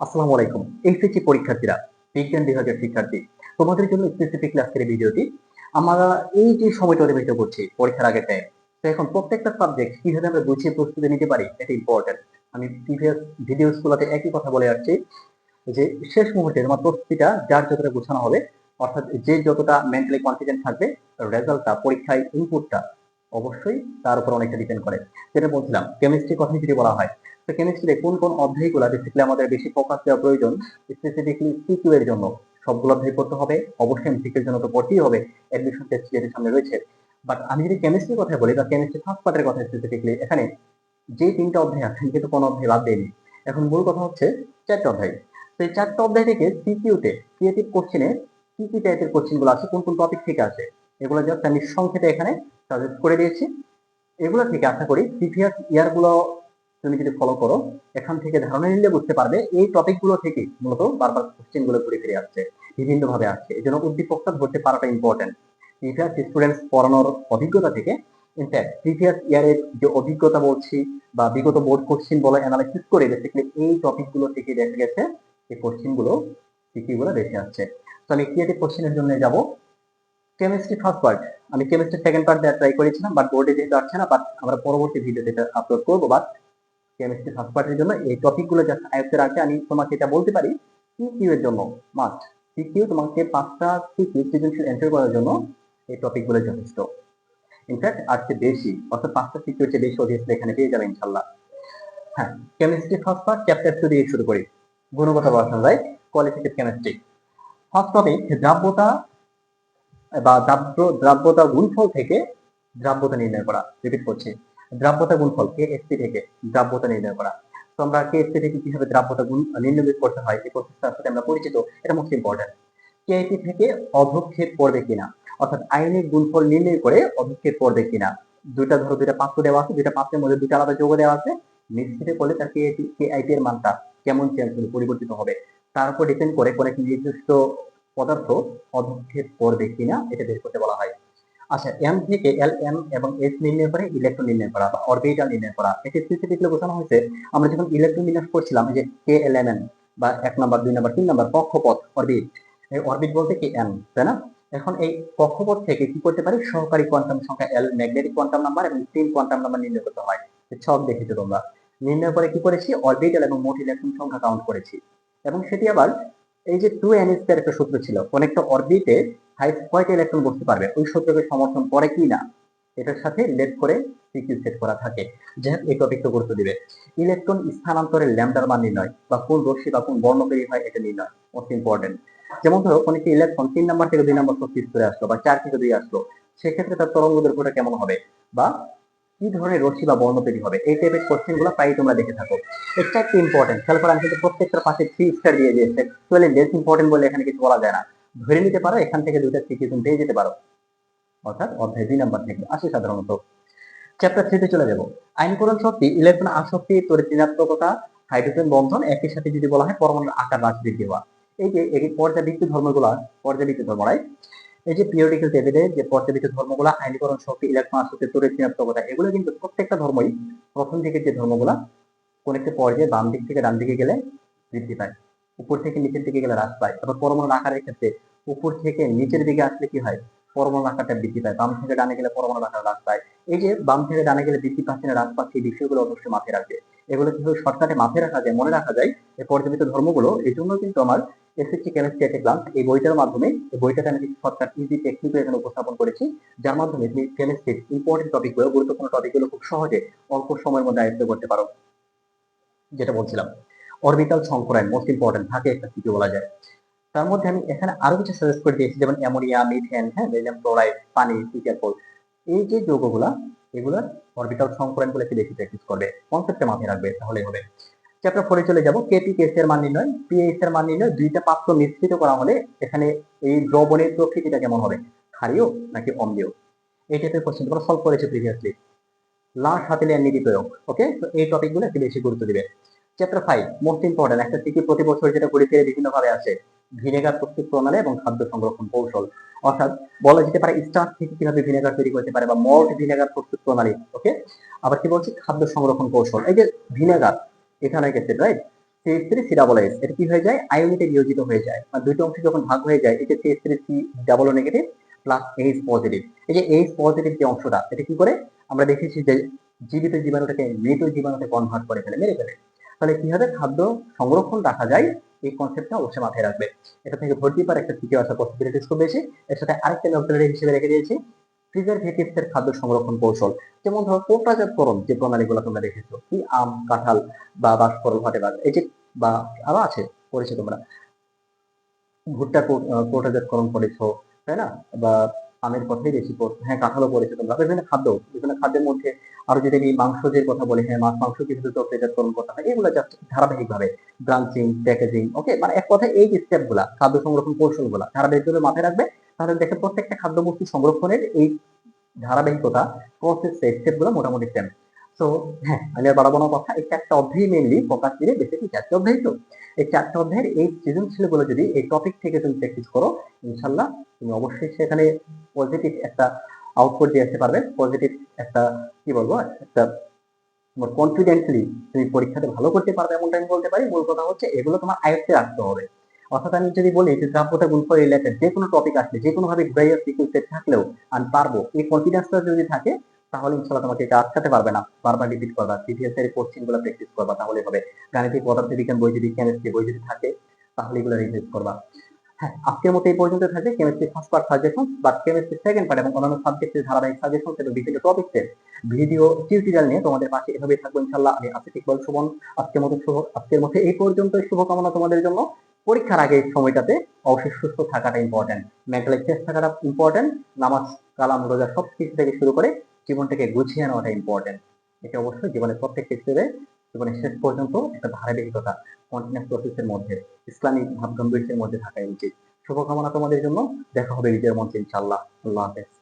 আসসালামু আলাইকুম এইচএসসি পরীক্ষার্থীরা, বিজ্ঞান বিভাগের শিক্ষার্থী, তোমাদের জন্য স্পেসিফিক এই ভিডিওটি আমরা এই যে সময়টা অতিবাহিত করছি পরীক্ষার আগের টাইম তো এখন প্রত্যেকটা সাবজেক্ট কীভাবে আমরা গুছিয়ে প্রস্তুতি নিতে পারি এটা ইম্পর্টেন্ট আমি প্রিভিয়াস ভিডিওসগুলোতে একই কথা বলে আসছি যে শেষ মুহূর্তে তোমার প্রস্তুতিটা যার যতটা গোছানো হবে, অর্থাৎ যে যতটা মেন্টালি কনফিডেন্ট থাকবে রেজাল্টটা পরীক্ষায় ইনপুটটা অবশ্যই তার উপর অনেকটা ডিপেন্ড করে। যেটা বলছিলাম কেমিস্ট্রি কথা যদি বলা হয় তো কেমিস্ট্রিতে কোন কোন অধ্যায়গুলো বেসিক্যালি আমাদের বেশি ফোকাস দেওয়া প্রয়োজন? স্পেসিফিকলি সিকিউ এর জন্য। সবগুলো অধ্যায় পড়তে হবে। অবশ্যই এমসিকিউ এর জন্য তো পড়তেই হবে। অ্যাডমিশন টেস্ট যেটা সামনে রয়েছে। বাট আমি যদি কেমিস্ট্রির কথা বলি, বা কেমিস্ট্রি ফার্স্ট পার্টের কথা স্পেসিফিকলি এখানে যে তিনটা অধ্যায় আছে কিন্তু কোনো অধ্যায় বাদ দেয়নি এখন মূল কথা হচ্ছে চারটা অধ্যায়। তো এই চারটা অধ্যায় থেকে সিকিউতে ক্রিয়েটিভ কোশ্চেনে কি কি টাইপের কোশ্চেনগুলো আছে, কোন কোন টপিক থেকে আছে, এগুলো জাস্ট আমি সংক্ষেপে এখানে সাজেস্ট করে দিয়েছি। এগুলো থেকে আশা করি প্রিভিয়াস ইয়ারগুলো তুমি যদি ফলো করো, এখান থেকে ধারণা নিলে বুঝতে পারবে এই টপিকগুলো থেকে মূলত বারবার কোশ্চেনগুলো ঘুরে ফিরে আসছে বিভিন্ন ভাবে আসছে। এই জন্য উদ্দীপকটা ধরতে পারাটা ইম্পর্টেন্ট প্রিভিয়াস স্টুডেন্টস পড়ানোর অভিজ্ঞতা থেকে ইনফ্যাক্ট প্রিভিয়াস ইয়ারের যে অভিজ্ঞতা বলছি বা বিগত বোর্ড কোশ্চেন বলে অ্যানালাইসিস করে বেসিক্যালি এই টপিকগুলো থেকে দেখা গেছে, এই কোশ্চেনগুলো সিকিউ গুলো বেশি আসছে। তো আমি ক্রিয়েটিভ কোশ্চেনের জন্য যাব। কেমিস্ট্রি ফার্স্ট পার্ট আমি কেমিস্ট্রি সেকেন্ড পার্ট দেওয়ার ট্রাই করেছিলাম বাট বোর্ডে যেহেতু আসছে না বাট আমরা পরবর্তী ভিডিওতে এটা আপলোড করব বাট কেমিস্ট্রি ফার্স্ট পার্টের জন্য এই টপিকগুলো জাস্ট আয়ত্তে রাখে। আমি তোমাকে এটা বলতে পারি সিকিউ এর জন্য মাস্ট সিকিউ তোমাকে পাঁচটা সিকিউ সৃজনশীল এন্টার করার জন্য এই টপিকগুলো যথেষ্ট। ইনফ্যাক্ট আর চেয়ে বেশি, অর্থাৎ পাঁচটা সিকিউর চেয়ে বেশি অধিকার এখানে পেয়ে যাবে ইনশাল্লাহ হ্যাঁ chemistry first part chapter two দিয়ে শুরু করি। গুণগত বসানো যায় কোয়ালিফিকেট কেমিস্ট্রি ফার্স্ট টপিক দ্রাব্যতা বা দ্রাব্য, দ্রাব্যতা গুণফল থেকে দ্রাব্যতা নির্ণয় করা। রিপিট করছি। দ্রাব্যতা গুণফল কে এসপি থেকে দ্রাব্যতা নির্ণয় করা। তো আমরা কে এসপি থেকে কীভাবে দ্রাব্যতা গুণ নির্ণয় করতে হয়, এই প্রসেসটার সাথে আমরা পরিচিত, এটা মোস্ট ইম্পর্টেন্ট কেআইপি থেকে অধক্ষেপ পড়বে কিনা, অর্থাৎ আইনের গুণফল নির্ণয় করে অধক্ষেপ পড়বে কিনা, দুইটা ধরো, দুইটা পাত্র দেওয়া আছে, দুইটা পাত্রের মধ্যে দুইটা আলাদা যোগ দেওয়া আছে, নিশ্চিত করলে তার কেআইপি এর মানটা কেমন চেঞ্জ হবে পরিবর্তিত হবে। তার উপর ডিপেন্ড করে কোন একটি নির্দিষ্ট পদার্থ অধক্ষেপ করবে কিনা, এটা বের করতে বলা হয়। আচ্ছা এম থেকে এল এম এবং এস নির্ণয় করে ইলেকট্রন নির্ণয় করা বা অরবিটাল নির্ণয় করা। এটি স্পেসিফিকলি বোঝানো হয়েছে, আমরা যখন ইলেকট্রন বিন্যাস করছিলাম যে কে এল এম এন বা এক নাম্বার, দুই নাম্বার, তিন নাম্বার কক্ষপথ অরবিট এই অরবিট বলতে কি এম তাই না? এখন এই কক্ষপথ থেকে কি করতে পারি? সহকারী কোয়ান্টাম সংখ্যা এল ম্যাগনেটিক কোয়ান্টাম নাম্বার এবং তিন কোয়ান্টাম নাম্বার নির্ণয় করতে হয়। ছক দেখেছ তোমরা। নির্ণয় করে কি করেছি? অরবিটাল এবং মোট ইলেকট্রন সংখ্যা কাউন্ট করেছি। এবং সেটি আবার এই যে টু এন একটা সূত্র ছিল কোন একটা অরবিটে হাইট কয়টা ইলেকট্রন বসতে পারবে? ওই সূত্রকে সমর্থন করে কি না? এটার সাথে রিলেট করে সিকিউ সেট করা থাকে। যেহেতু গুরুত্ব দিবে। ইলেকট্রন স্থানান্তরের ল্যামডার মান নির্ণয়, বা কোন রশ্মি বা কোন হয়, এটা নির্ণয় মোস্ট ইম্পর্টেন্ট যেমন ধরো কোন একটি ইলেকট্রন তিন নাম্বার থেকে দুই নাম্বার স্তরে আসলো, বা চার থেকে দুই আসলো, সেক্ষেত্রে তার তরঙ্গ দৈর্ঘ্যটা কেমন হবে? বা কি ধরনের রশ্মি বা বর্ণপেরি হবে? এই টাইপের কোশ্চেনগুলো প্রায় তোমরা দেখে থাকো। এটা একটু ইম্পর্টেন্ট খেয়াল করে আমি কিন্তু প্রত্যেকটার পাশে থ্রি স্টার দিয়ে দিয়েছে। অ্যাকচুয়ালি লেস ইম্পর্টেন্ট বলে এখানে কিছু বলা যায় না। ধরে নিতে পারো, এখান থেকে দুইটা সিকিউ তুমি পেয়ে যেতে পারো। অর্থাৎ অধ্যায় দুই নাম্বার থেকে আসে সাধারণত। চ্যাপ্টার থ্রিতে চলে যাব। আইনকরণ শক্তি ইলেকট্রন আসক্তি তড়িৎ ঋণাত্মকতা হাইড্রোজেন বন্ধন, একই সাথে যদি বলা হয় পরমাণুর আকার হ্রাস বৃদ্ধি হওয়া। এই যে, এই পর্যাবৃত্ত ধর্মগুলা পর্যাবৃত্ত ধর্মরাই এই যে পিরিয়ডিক্যাল টেবিলে যে পর্যাবৃত্ত ধর্মগুলা আইনীকরণ শক্তি ইলেকট্রন আসক্তি তড়িৎ ঋণাত্মকতা এগুলো কিন্তু প্রত্যেকটা ধর্মই প্রথম দিকে যে ধর্মগুলা কোন একটি পর্যায়ে বাম দিক থেকে ডান দিকে গেলে বৃদ্ধি পায়, উপর থেকে নিচের দিকে গেলে হ্রাস পায় আবার পরমাণু আকারের ক্ষেত্রে উপর থেকে নিচের দিকে আসলে কি হয়? পরমাণু আকারটা বৃদ্ধি পায়, বাম থেকে ডানে গেলে পরমাণু আকার হ্রাস পায়। এই যে বাম থেকে ডানে গেলে বৃদ্ধি পাচ্ছে না, হ্রাস পাচ্ছে, এই বিষয়গুলো অবশ্যই মাথায় রাখবে। এগুলো কিন্তু শর্টকাটে মাথায় রাখা যায়, মনে রাখা যায়, এই পর্যাপিত ধর্মগুলো, এই জন্য কিন্তু আমার এসএসসি কেমিস্ট্রি একটা ক্লাস এই বইটার মাধ্যমে, এই বইটাতে আমি কিছু শর্টকাট ইজি টেকনিক এখানে উপস্থাপন করেছি, যার মাধ্যমে তুমি কেমিস্ট্রির ইম্পর্টেন্ট টপিকগুলো গুরুত্বপূর্ণ টপিকগুলো খুব সহজে অল্প সময়ের মধ্যে আয়ত্ত করতে পারো। যেটা বলছিলাম অরবিটাল সংকরায়ন মোস্ট ইম্পর্টেন্ট থাকে একটা কিছু বলা যায়। তার মধ্যে আমি এখানে আরও কিছু সাজেস্ট করে দিয়েছি, যেমন অ্যামোনিয়া মিথেন হ্যাঁ বেলিয়াম ক্লোরাইড, পানি ইত্যাদি এই যে যৌগগুলা, এগুলোর অরবিটাল সংকরায়ন বলে একটু বেশি প্র্যাকটিস করবে কনসেপ্টে মাথায় রাখবে, তাহলেই হবে। চ্যাপ্টার ফোরে চলে যাব। কেপি কেস এর মান নির্ণয়। পিএইচ এর মান নির্ণয়, দুইটা পাত্র মিশ্রিত করা হলে এখানে এই দ্রবণের প্রকৃতিটা কেমন হবে? ক্ষারীয় নাকি অম্লীয়? এই টাইপের কোশ্চেন তোমরা সলভ করেছ প্রিভিয়াসলি লাশ হাতিলে নীতি প্রয়োগ ওকে তো এই টপিকগুলো একটু বেশি গুরুত্ব দিবে। চ্যাপ্টার ফাইভ মোস্ট ইম্পর্টেন্ট একটা সিকি প্রতি বছর যেটা ঘুরে ফিরে বিভিন্ন ভাবে আসে, ভিনেগার প্রস্তুত প্রণালী এবং খাদ্য সংরক্ষণ কৌশল। অর্থাৎ বলা যেতে পারে স্টার্চ থেকে কীভাবে ভিনেগার তৈরি করতে পারে বা মল্ট ভিনেগার প্রস্তুত প্রণালী ওকে আবার কি বলছি? খাদ্য সংরক্ষণ কৌশল। এই যে ভিনেগার এখানে গেছে right CS three C double S এটা কি হয়ে যায়? আয়নিতে বিয়োজিত হয়ে যায়। আর দুটো অংশ যখন ভাগ হয়ে যায় এটা CS three C double O negative plus H positive এই যে এইচ পজিটিভ যে অংশটা, এটা কি করে? আমরা দেখেছি যে জীবিত জীবাণুটাকে মৃত জীবাণুতে কনভার্ট করে ফেলে, মেরে ফেলে। তাহলে কি হবে? খাদ্য সংরক্ষণ রাখা যায়, এই কনসেপ্টটা অবশ্যই মাথায় রাখবে। এটা থেকে ভর্তি পারে একটা তৃতীয় আসার পসিবিলিটিস খুব বেশি। এর সাথে আরেকটা আমি হিসেবে রেখে দিয়েছি। প্রিজারভেটিভস এর খাদ্য সংরক্ষণ কৌশল। যেমন ধরো কোটাজাতকরণ যে প্রণালীগুলো তোমরা দেখেছ কি আম কাঁঠাল বা বাষ্পরল হোয়াটেভার এই যে বা আরও আছে করেছ তোমরা। ভুট্টা আহ, করেছ তাই না? বা আমের কথাই বেশি পড়- হ্যাঁ কাঁঠালও করেছ তোমরা বিভিন্ন খাদ্য বিভিন্ন খাদ্যের মধ্যে আরও আমি মাংস যে কথা বলি হ্যাঁ মাছ মাংস কিছু প্রক্রিয়াজাতকরণ করতে হয় এগুলো জাস্ট ধারাবাহিকভাবে ব্রাঞ্চিং প্যাকেজিং ওকে মানে এক কথায় এই স্টেপগুলা খাদ্য সংরক্ষণ কৌশলগুলা ধারাবাহিকভাবে মাথায় রাখবে তাহলে দেখে প্রত্যেকটা খাদ্যবস্তু সংরক্ষণের এই ধারাবাহিকতা প্রসেস স্টেপগুলো মোটামুটি সেম তো হ্যাঁ আমি আর বাড়াবো না কথা। এই চারটা অধ্যায় মেনলি ফোকাস দিয়ে বেসিক্যালি চারটা অধ্যায় তো? এই চারটা অধ্যায়ের এই সৃজনশীলগুলো যদি এই টপিক থেকে তুমি প্র্যাকটিস করো ইনশাল্লাহ তুমি অবশ্যই সেখানে পজিটিভ একটা আউটপুট দিয়ে আসতে পারবে। পজিটিভ একটা, কি বলব? একটা তোমার কনফিডেন্টলি তুমি পরীক্ষাতে ভালো করতে পারবে এমনটা আমি বলতে পারি। মূল কথা হচ্ছে এগুলো তোমার আয়ত্তে রাখতে হবে। অর্থাৎ আমি যদি বলি যে দ্রাব্যতা গুণফল রিলেটেড যে কোনো টপিক আসলে, যে কোনো ভাবে ঘুরাইয়া সিকুয়েন্সে থাকলেও আমি পারব। এই কনফিডেন্সটা যদি থাকে, তাহলে ইনশাল্লাহ তোমাকে এটা আটকাতে পারবে না। বারবার রিপিট করবা সিটিএস এর কোশ্চেনগুলো প্র্যাকটিস করবা তাহলে হবে। গাণিতিক পদার্থবিজ্ঞান বই যদি কেমিস্ট্রি বই যদি থাকে, তাহলে এগুলো রিভিউ করবা। হ্যাঁ আজকের মতো এই পর্যন্ত থাকবে। কেমিস্ট্রি ফার্স্ট পার্ট সাজেশন বা কেমিস্ট্রি সেকেন্ড পার্ট এবং অন্যান্য সাবজেক্টের ধারাবাহিক সাজেশন এবং বিভিন্ন টপিক্সের ভিডিও টিউটোরিয়াল নিয়ে তোমাদের পাশে এভাবে থাকব ইনশাল্লাহ আমি আসিফ ইকবাল সুমন। আজকের মতো শুভ আজকের মতো এই পর্যন্ত শুভকামনা তোমাদের জন্য। পরীক্ষার আগে সময়টাতে অবশ্যই সুস্থ থাকাটা ইম্পর্টেন্ট মেন্টালি ফ্রেশ থাকাটা ইম্পর্টেন্ট নামাজ, কালাম, রোজা সব কিছু থেকে শুরু করে জীবনটাকে গুছিয়ে নেওয়াটা ইম্পর্টেন্ট এটা অবশ্যই জীবনের প্রত্যেকটা স্তরে জীবনের শেষ পর্যন্ত একটা ধারাবাহিকতা কন্টিনিউস প্রসেসের মধ্যে, ইসলামিক ভাব গাম্ভীর্যের মধ্যে থাকাই উচিত। শুভকামনা তোমাদের জন্য। দেখা হবে বিজয়ের মঞ্চে ইনশাল্লাহ আল্লাহ হাফেজ।